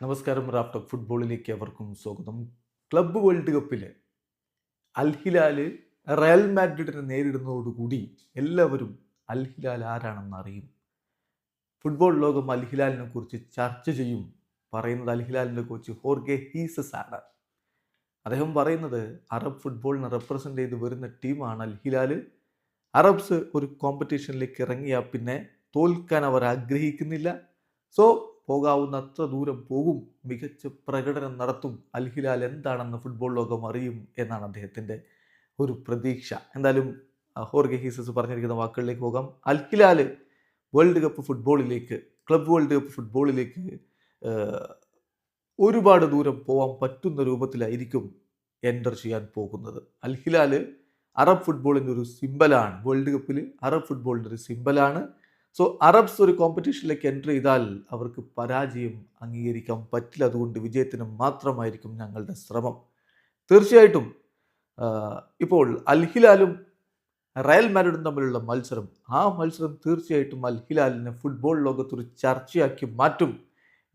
നമസ്കാരം റാഫ്റ്റർ ഫുട്ബോളിലേക്ക് അവർക്കും സ്വാഗതം. ക്ലബ്ബ് വേൾഡ് കപ്പിൽ അൽഹിലാൽ റയൽ മാഡ്രിഡിനെ നേരിടുന്നതോടുകൂടി എല്ലാവരും അൽഹിലാൽ ആരാണെന്ന് അറിയും. ഫുട്ബോൾ ലോകം അൽഹിലാലിനെ കുറിച്ച് ചർച്ച ചെയ്യും. പറയുന്നത് അൽഹിലാലിന്റെ കോച്ച് ഹോർഗെ ഹീസസ് ആണ്. അദ്ദേഹം പറയുന്നത് അറബ് ഫുട്ബോളിനെ റെപ്രസെന്റ് ചെയ്ത് വരുന്ന ടീമാണ് അൽഹിലാൽ അറബ്സ് ഒരു കോമ്പറ്റീഷനിലേക്ക് ഇറങ്ങിയാൽ പിന്നെ തോൽക്കാൻ അവർ ആഗ്രഹിക്കുന്നില്ല. സോ പോകാവുന്ന അത്ര ദൂരം പോകും. മികച്ച പ്രകടനം നടത്തും. അൽഹിലാൽ എന്താണെന്ന് ഫുട്ബോൾ ലോകം അറിയും എന്നാണ് അദ്ദേഹത്തിന്റെ ഒരു പ്രതീക്ഷ. എന്തായാലും ഹോർഗെ ഹീസസ് പറഞ്ഞിരിക്കുന്ന വാക്കുകളിലേക്ക് പോകാം. അൽ ഹിലാൽ വേൾഡ് കപ്പ് ഫുട്ബോളിലേക്ക് ക്ലബ് വേൾഡ് കപ്പ് ഫുട്ബോളിലേക്ക് ഒരുപാട് ദൂരം പോകാൻ പറ്റുന്ന രൂപത്തിലായിരിക്കും എന്റർ ചെയ്യാൻ പോകുന്നത്. അൽഹിലാൽ അറബ് ഫുട്ബോളിന്റെ ഒരു സിമ്പലാണ് വേൾഡ് കപ്പിൽ അറബ് ഫുട്ബോളിന്റെ ഒരു സിമ്പലാണ് സോ അറബ്സ് ഒരു കോമ്പറ്റീഷനിലേക്ക് എന്റർ ചെയ്താൽ അവർക്ക് പരാജയം അംഗീകരിക്കാൻ പറ്റില്ല. അതുകൊണ്ട് വിജയത്തിന് മാത്രമായിരിക്കും ഞങ്ങളുടെ ശ്രമം. തീർച്ചയായിട്ടും ഇപ്പോൾ അൽഹിലാലും റയൽ മാഡ്രിഡും തമ്മിലുള്ള മത്സരം ആ മത്സരം തീർച്ചയായിട്ടും അൽഹിലാലിനെ ഫുട്ബോൾ ലോകത്തൊരു ചർച്ചയാക്കി മാറ്റും.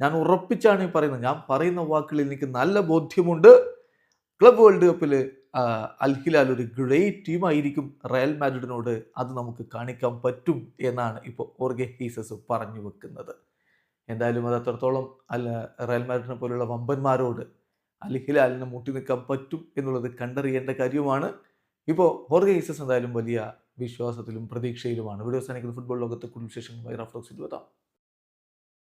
ഞാൻ ഉറപ്പിച്ചാണ് പറയുന്നത്. ഞാൻ പറയുന്ന വാക്കുകളിൽ എനിക്ക് നല്ല ബോധ്യമുണ്ട്. ക്ലബ് വേൾഡ് കപ്പിൽ അൽ ഹിലാൽ ഒരു ഗ്രേറ്റ് ടീമായിരിക്കും റയൽ മാഡ്രിഡിനോട് അത് നമുക്ക് കാണിക്കാൻ പറ്റും എന്നാണ് ഇപ്പോൾ ഓർഗെ ഹീസസ് പറഞ്ഞു വെക്കുന്നത്. എന്തായാലും അത് അത്രത്തോളം അല്ല റയൽ മാഡ്രിഡിനെ പോലുള്ള വമ്പന്മാരോട് അൽ ഹിലാലിനെ മുട്ടി നിൽക്കാൻ പറ്റും എന്നുള്ളത് കണ്ടറിയേണ്ട കാര്യമാണ് ഇപ്പോൾ ഹോർഗെ ഹീസസ് എന്തായാലും വലിയ വിശ്വാസത്തിലും പ്രതീക്ഷയിലുമാണ്. വീഡിയോ സാധിക്കുന്ന ഫുട്ബോൾ ലോകത്തെ കൂടുതൽ വിശേഷങ്ങളുമായി വരാം.